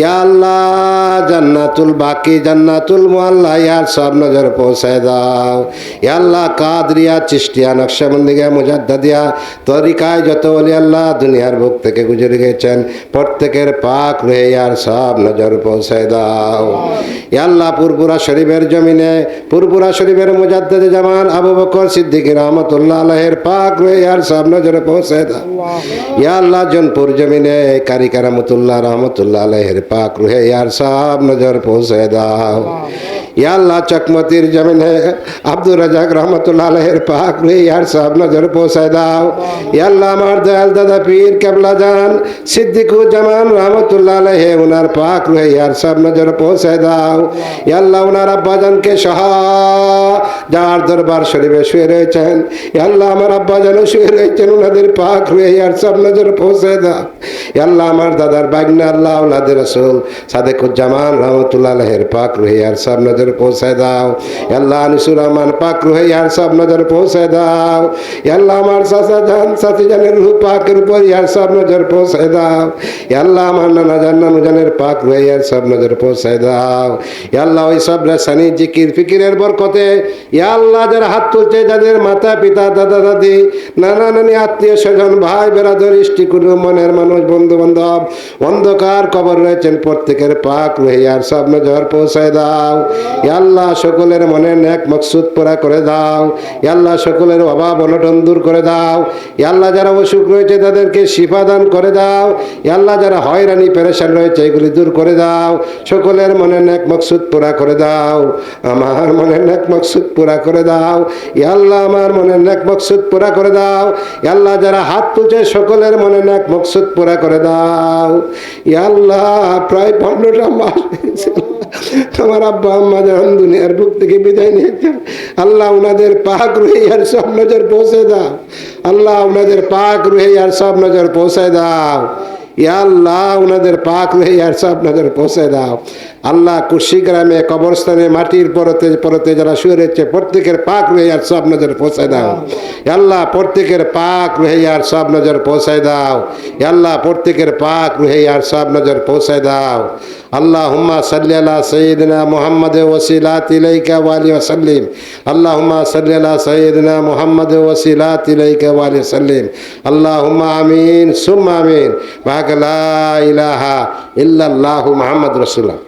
ইয়া আল্লাহ জান্নাতুল বাকি জান্নাতুল মোয়াল্লা ইয়ার সব নজর পৌঁছায় দাও। ইয়া আল্লাহ কাদরিয়া চিস্টিয়া নকশাবন্দিগা মুজাদ্দাদিয়া তরিকায় যত বলি আল্লাহ দুনিয়ার বুক থেকে গুজরে গেছেন প্রত্যেকের পাক রয়ে ইয়ার সব নজর পৌঁছায় দাও। ইয়া আল্লাহ পুরপুরা শরীফের জমিনে পুরপুরা শরীফের মুজাদ্দাদে জামান আবু বকর সিদ্দিকী রহমতুল্লাহ আলহের পাক রয়ে ইয়ার সব নজরে পৌঁছায় দাও। ইয়া আল্লাহ জনপুর জমিনে কারি কারামতুল্লাহ রহমতুল্লাহ আলহের পাক রুহে ইয়ার সব নজর পৌঁছে দাও। ইয়া আল্লাহ চকমতির জমিনে আব্দুর রাজাক রহমতুল্লাহ আলহের পাক রুহে ইয়ার সব নজর পৌঁছে দাও। ইয়া আল্লাহ, আমার দয়াল দাদা পীর কেবলা জান সিদ্দিকুর জামান রহমতুল্লাহ আলহে উনার পাক রুহে ইয়ার সব নজর পৌঁছে দাও। ইয়া আল্লাহ, উনার আব্বাজানকে সহ যার দরবার শরীফে শুয়ে রয়েছেন। ইয়া আল্লাহ, আমার আব্বাজানও শুয়ে রয়েছেন, উনাদের পাক রুহে ইয়ার সব নজর পৌঁছে দাও। আল্লাহ আমার দাদার বাগনা, আল্লাহ আল্লাদের রসুল। সাদেকুজ্জামান রহমতুল্লাহ আলহের পাক রুহে ইয়ার সব নজর পৌঁছে দাও। আল্লাহ আনিসুর রহমান পাক রুহে ইয়ার সব নজর পৌঁছে দাও। আল্লাহ আমার চাচা জান, চাচি জানের রূহ পাকের উপর ইয়ার সব নজর পৌঁছে দাও। আল্লাহ আমার নানা জান, নানু জানের পাক রুহে ইয়ার সব নজর পৌঁছে দাও। আল্লাহ ওই সব রাসানি, জিকির, ফিকিরের বরকতে আল্লাহ যারা হাত তুলছে যাদের মাতা পিতা, দাদা দাদি, নানা নানি আত্মীয় স্বজন, ভাই, বেড়াদর ইষ্টি মনের মানুষ, বন্ধু বান্ধব অন্ধকার কবর রয়েছেন প্রত্যেকের পাক রহিয়ার সব নজর পৌঁছায় দাও। আল্লাহ, সকলের মনে নেক মকসুদ পুরা করে দাও। আল্লাহ, সকলের অভাব অনটন দূর করে দাও। আল্লাহ, যারা অসুখ রয়েছে তাদেরকে শিফা দান করে দাও। আল্লাহ, যারা হয়রানি, পেরেশান রয়েছে, এগুলি দূর করে দাও। সকলের মনে নেক মকসুদ পুরা করে দাও। আমার মনে নেক মকসুদ পুরা করে দাও। আল্লাহ, আমার মনে নেক মকসুদ পুরা করে দাও। আল্লাহ, যারা হাত তুলছে, সকলের মনে নেক মকসুদ পুরা করে দাও ইয়া আল্লাহ, প্রায় পনেরোটা মাস। তোমার আব্বা আম্মা যখন দুনিয়ার বুক থেকে বিদায় নিয়েছেন, আল্লাহ ওনাদের পাক রুহে আর সব নজর পৌঁছে দাও। আল্লাহ ওনাদের পাক রুহে আর সব নজর পৌঁছে দাও। আল্লাহ উনাদের পাক রুহে আর সব নজর পৌঁছে দাও। আল্লাহ কুশি গ্রামে কবরস্থানে, মাটির পরতে পরতে যারা শুয়ে রয়েছে, প্রত্যেকের পাক রুহে আর সব নজর পৌঁছে দাও। ইয়া আল্লাহ, প্রত্যেকের পাক রুহে আর সব নজর পৌঁছে দাও। ইয়া আল্লাহ, প্রত্যেকের পাক রুহে আর সব নজর পৌঁছে দাও। আল্লাহ صل على سيدنا محمد وسيلات إليك ইলাইকা وسلم اللهم صل على سيدنا محمد وسيلات إليك ওসিলাত وسلم اللهم آمين ثم آمين আমিন لا إله إلا الله ইলাহা ইল্লাল্লাহু الله